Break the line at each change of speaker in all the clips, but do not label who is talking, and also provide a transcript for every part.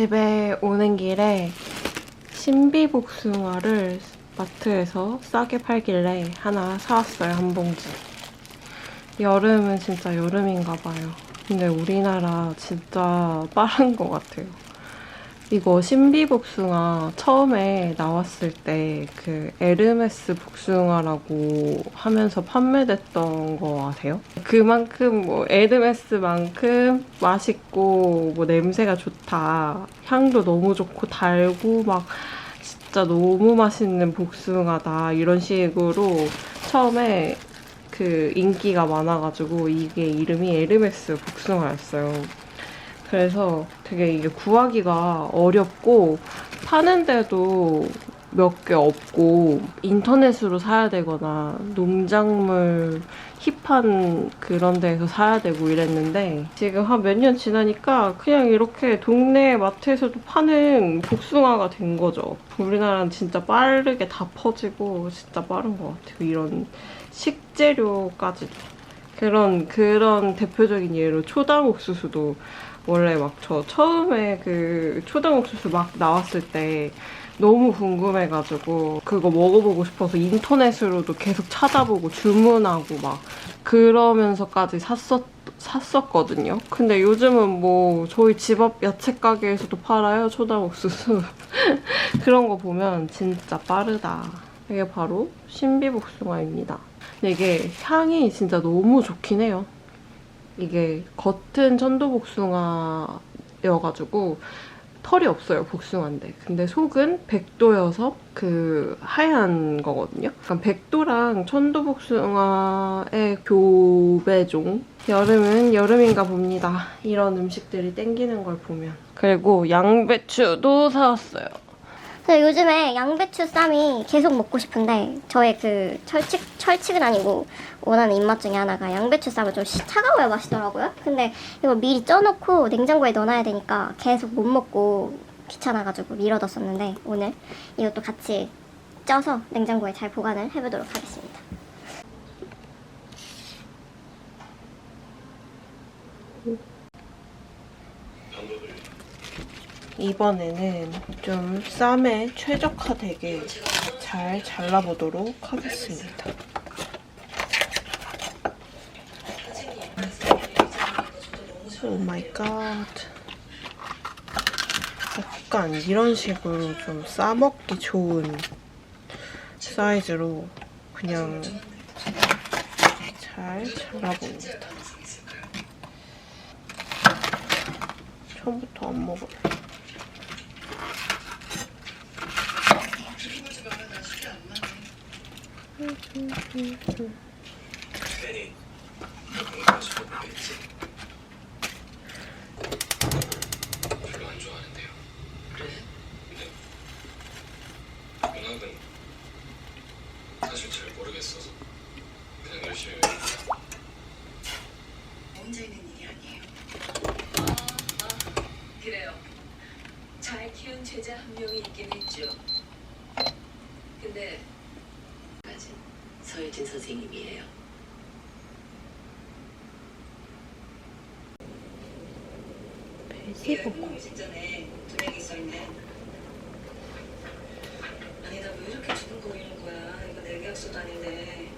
집에 오는 길에 신비복숭아를 마트에서 싸게 팔길래 하나 사왔어요, 한 봉지. 여름은 진짜 여름인가 봐요. 근데 우리나라 진짜 빠른 것 같아요. 이거 신비복숭아 처음에 나왔을 때 그 에르메스 복숭아라고 하면서 판매됐던 거 아세요? 그만큼 뭐 에르메스만큼 맛있고 뭐 냄새가 좋다. 향도 너무 좋고 달고 막 진짜 너무 맛있는 복숭아다. 이런 식으로 처음에 그 인기가 많아가지고 이게 이름이 에르메스 복숭아였어요. 그래서 되게 이게 구하기가 어렵고 파는데도 몇 개 없고 인터넷으로 사야 되거나 농작물 힙한 그런 데에서 사야 되고 이랬는데 지금 한 몇 년 지나니까 그냥 이렇게 동네 마트에서도 파는 복숭아가 된 거죠. 우리나라는 진짜 빠르게 다 퍼지고 진짜 빠른 것 같아요. 이런 식재료까지도. 그런 그런 대표적인 예로 초당 옥수수도 원래 막 저 처음에 그 초당 옥수수 막 나왔을 때 너무 궁금해가지고 그거 먹어보고 싶어서 인터넷으로도 계속 찾아보고 주문하고 막 그러면서까지 샀었 샀었거든요. 근데 요즘은 뭐 저희 집 앞 야채 가게에서도 팔아요 초당 옥수수 그런 거 보면 진짜 빠르다. 이게 바로 신비복숭아입니다. 이게 향이 진짜 너무 좋긴 해요. 이게 겉은 천도복숭아여가지고 털이 없어요, 복숭아인데. 근데 속은 백도여서 그 하얀 거거든요. 약간 백도랑 천도복숭아의 교배종. 여름은 여름인가 봅니다. 이런 음식들이 땡기는 걸 보면. 그리고 양배추도 사왔어요.
그래서 요즘에 양배추 쌈이 계속 먹고 싶은데 저의 그 철칙 철칙은 아니고 원하는 입맛 중에 하나가 양배추 쌈은 좀 시- 차가워야 맛있더라고요. 근데 이거 미리 쪄놓고 냉장고에 넣어놔야 되니까 계속 못 먹고 귀찮아가지고 미뤄뒀었는데 오늘 이것도 같이 쪄서 냉장고에 잘 보관을 해보도록 하겠습니다.
이번에는 좀 쌈에 최적화되게 잘 잘라보도록 하겠습니다. 오 마이 갓. 약간 이런 식으로 좀 싸먹기 좋은 사이즈로 그냥 잘 잘라봅니다. 처음부터 안 먹어요.
별로 안 좋아하는데요. 그래? 근데 문학은 사실 잘 모르겠어서 그냥 열심히 외우고
혼자 있는 일이 아니에요. 그래요. 잘 키운 제자 한 명이 있긴 했죠. 근데 서예진 선생님이에요.
베지복.
직전에 두 명이 써 있네. 아니 나 왜 이렇게 두근 거리는 거야? 이거 내 계약서도 아닌데.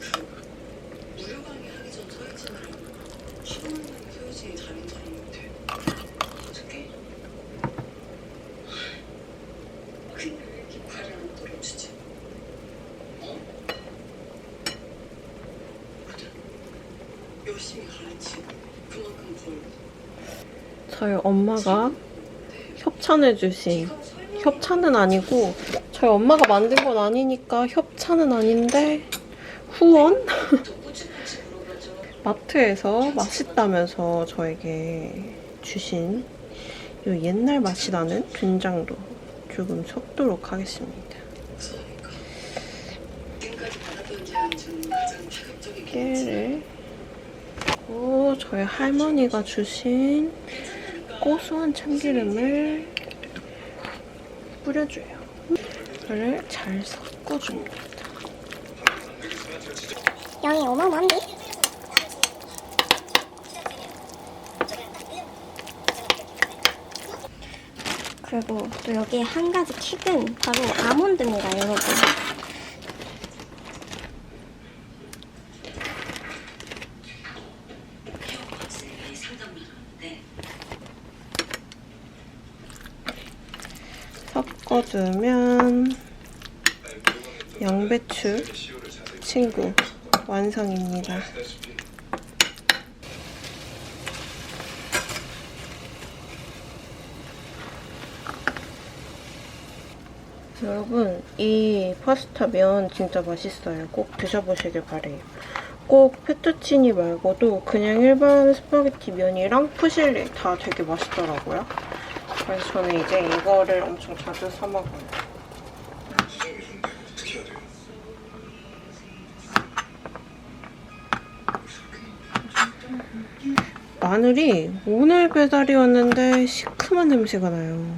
그 무료 강의 하기 전 쉬는 날에 서예진이 다른 사람인데 어떻게? 근데 왜 이렇게 발을 안 떨어주지? 어? 그래. 열심히 가르치고 그만큼 벌.
저희 엄마가 협찬해주신 협찬은 아니고 저희 엄마가 만든 건 아니니까 협찬은 아닌데 후원? 마트에서 맛있다면서 저에게 주신 이 옛날 맛이 나는 된장도 조금 섞도록 하겠습니다. 깨를 그리고 저희 할머니가 주신 고소한 참기름을 뿌려줘요. 이거를 잘 섞어줍니다.
양이 어마어마한데? 그리고 또 여기에 한 가지 킥은 바로 아몬드입니다, 여러분.
섞어주면 양배추 친구 완성입니다. 여러분 이 파스타 면 진짜 맛있어요. 꼭 드셔보시길 바래요. 꼭 페투치니 말고도 그냥 일반 스파게티 면이랑 푸실리 다 되게 맛있더라고요. 그래서 저는 이제 이거를 엄청 자주 사 먹어요. 마늘이 오늘 배달이 왔는데 시큼한 냄새가 나요.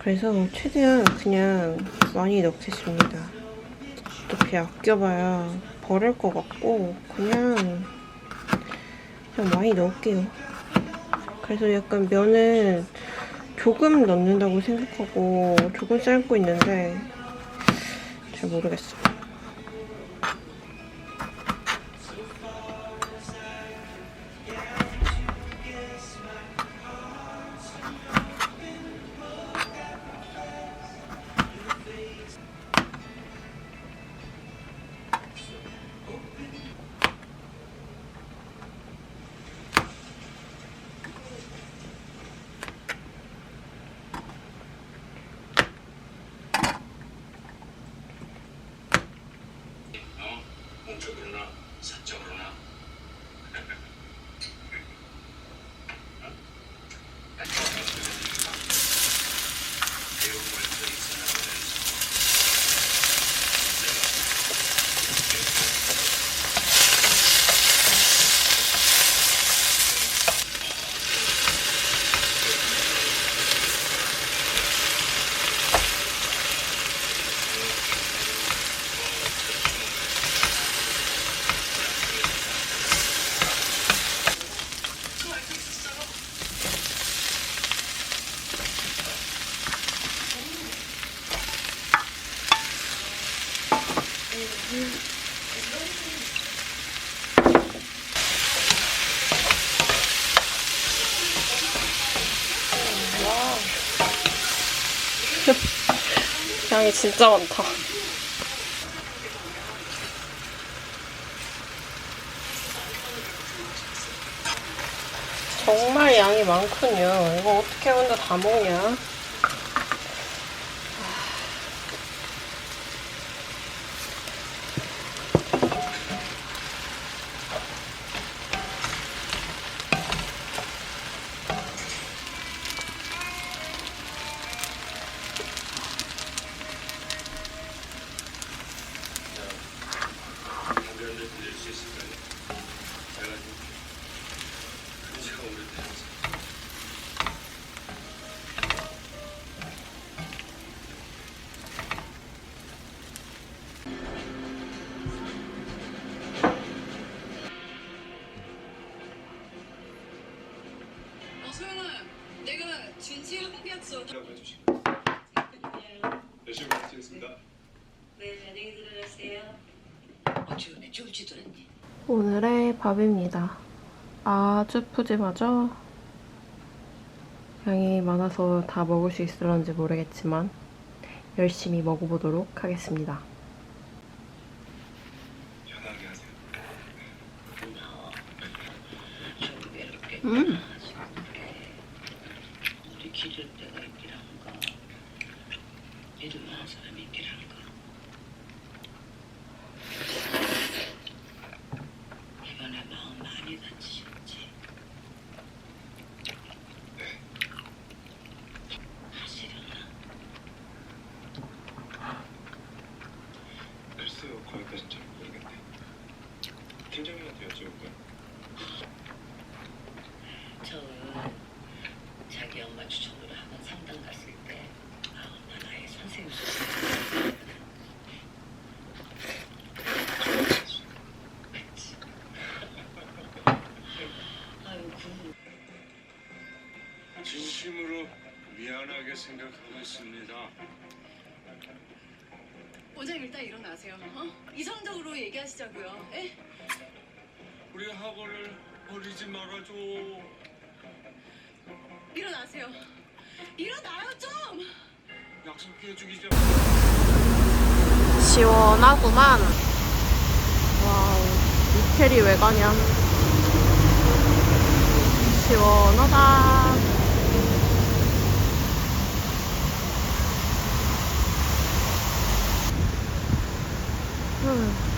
그래서 최대한 그냥 많이 넣겠습니다. 어떻게 아껴봐야 버릴 것 같고 그냥 그냥 많이 넣을게요. 그래서 약간 면은 조금 넣는다고 생각하고 조금 삶고 있는데 잘 모르겠어요.
공적으로나
양이 진짜 많다. 정말 양이 많군요. 이거 어떻게 혼자 다 먹냐?
하고 해주시고 열심히 마치겠습니다.
네 안녕히 들어가세요 쫄지도 않니
오늘의 밥입니다. 아주 푸짐하죠? 양이 많아서 다 먹을 수 있을런지 모르겠지만 열심히 먹어보도록 하겠습니다.
편하게 하세요.
좀 외롭게
음.
우리 기를 때가 있긴 한가 믿을만한 사람이 있긴 한가 이번에 마음 많이 다치셨지 하시려나
글쎄요, 거기까진 잘 모르겠네. 팀장님한테 여쭤볼까요?
저 자기 엄마 추천으로 한번 상담 갔을 때 아, 엄마 나의 선생님 그치 아유 그
진심으로 미안하게 생각하고 있습니다.
원장님 일단 일어나세요. 어? 이성적으로 얘기하시자고요. 예?
우리 학원을 버리지 말아줘.
일어나세요. 일어나요 좀.
약속해 주기 전.
시원하구만. 와우, 이태리 외관이야. 시원하다. 음.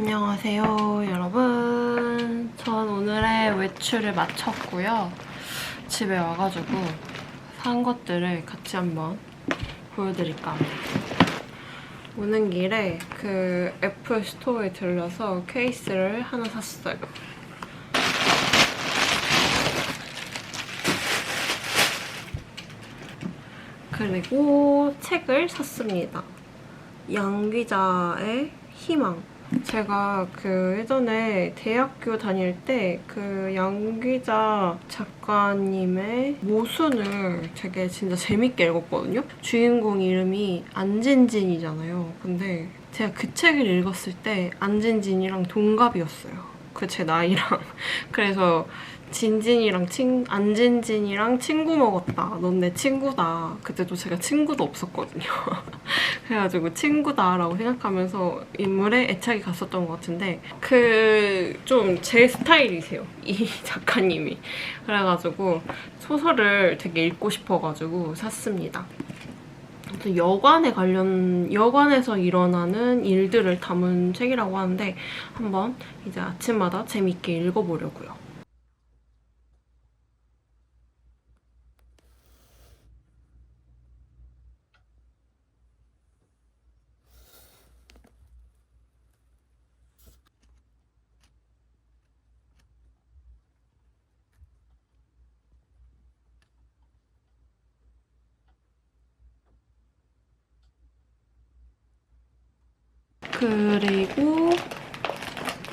안녕하세요, 여러분. 전 오늘의 외출을 마쳤고요. 집에 와가지고 산 것들을 같이 한번 보여드릴까. 오는 길에 그 애플 스토어에 들려서 케이스를 하나 샀어요. 그리고 책을 샀습니다. 양기자의 희망. 제가 그 예전에 대학교 다닐 때 그 양기자 작가님의 모순을 되게 진짜 재밌게 읽었거든요. 주인공 이름이 안진진이잖아요. 근데 제가 그 책을 읽었을 때 안진진이랑 동갑이었어요. 그 제 나이랑. 그래서 진진이랑 친 안진진이랑 친구 먹었다. 넌 내 친구다. 그때도 제가 친구도 없었거든요. 그래가지고 친구다라고 생각하면서 인물에 애착이 갔었던 것 같은데 그 좀 제 스타일이세요. 이 작가님이. 그래가지고 소설을 되게 읽고 싶어가지고 샀습니다. 여관에 관련 여관에서 일어나는 일들을 담은 책이라고 하는데 한번 이제 아침마다 재밌게 읽어보려고요. 그리고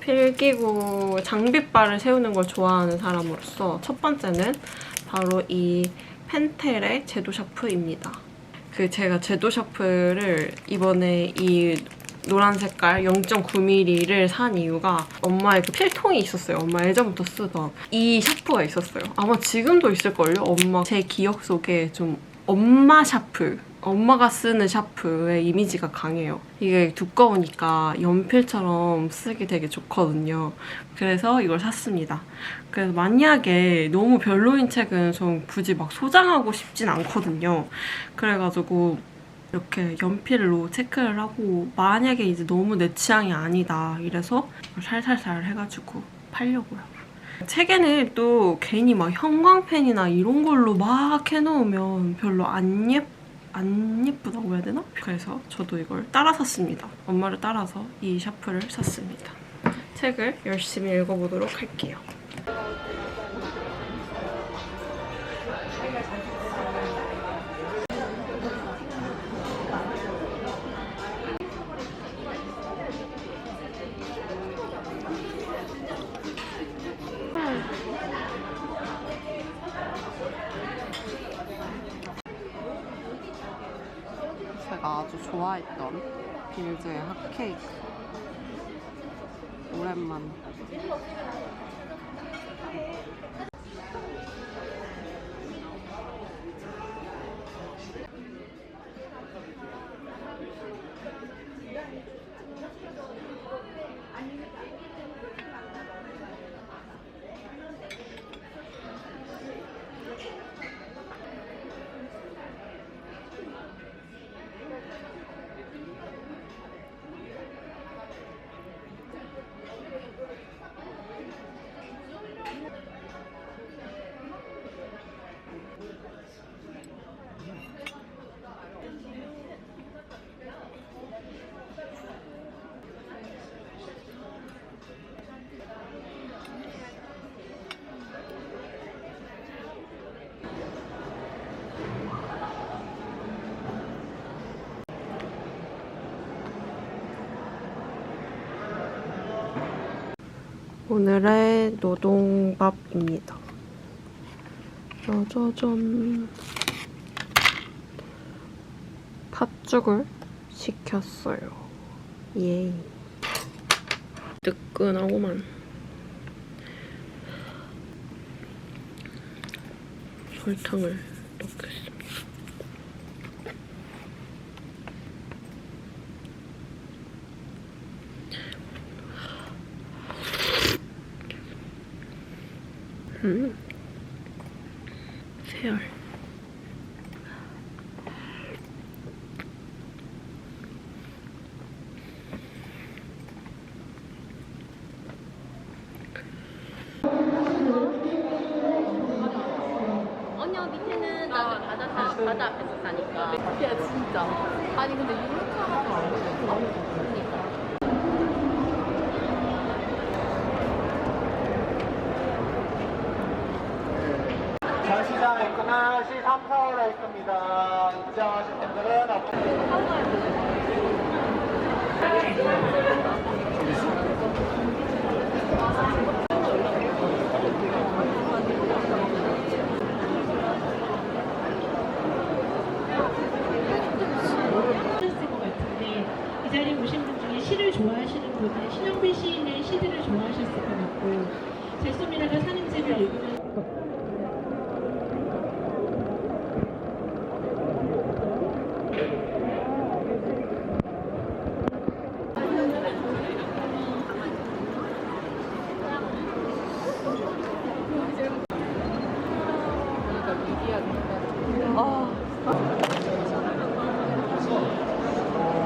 필기구 장비바를 세우는 걸 좋아하는 사람으로서 첫 번째는 바로 이 펜텔의 제도 샤프입니다. 그 제가 제도 샤프를 이번에 이 노란 색깔 0.9mm를 산 이유가 엄마의 그 필통이 있었어요. 엄마 예전부터 쓰던 이 샤프가 있었어요. 아마 지금도 있을걸요? 엄마 제 기억 속에 좀 엄마 샤프 엄마가 쓰는 샤프의 이미지가 강해요. 이게 두꺼우니까 연필처럼 쓰기 되게 좋거든요. 그래서 이걸 샀습니다. 그래서 만약에 너무 별로인 책은 좀 굳이 막 소장하고 싶진 않거든요. 그래가지고 이렇게 연필로 체크를 하고 만약에 이제 너무 내 취향이 아니다 이래서 살살살 해가지고 팔려고요. 책에는 또 괜히 막 형광펜이나 이런 걸로 막 해놓으면 별로 안, 예, 안 예쁘다고 해야 되나? 그래서 저도 이걸 따라 샀습니다. 엄마를 따라서 이 샤프를 샀습니다. 책을 열심히 읽어보도록 할게요. 좋아했던 빌즈의 핫케이크. 오랜만 오늘의 노동밥입니다. 짜자잔. 팥죽을 시켰어요. 예. 뜨끈하고만. 설탕을 넣겠습니다. 음. 세알.
언니야 밑에는 나도 바다 사, 바다 앞에서 사니까. 야 진짜. 아니 근데 이렇게 하나도 안 보여. 그러니까.
전시장 입구는 시 3, 4월에 있습니다. 입장하실 분들은
이 자리에 신영필 시인의 시들을 좋아하셨을 것 같고 젤소미라가 사는 집을 읽으면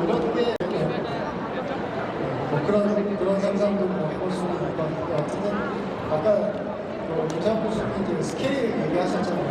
이렇게 뭐 그런 그런 상상도 해볼 수 있을 것 같은데 어쨌든 아까 그 씨는 이제 스케일 얘기하셨잖아요.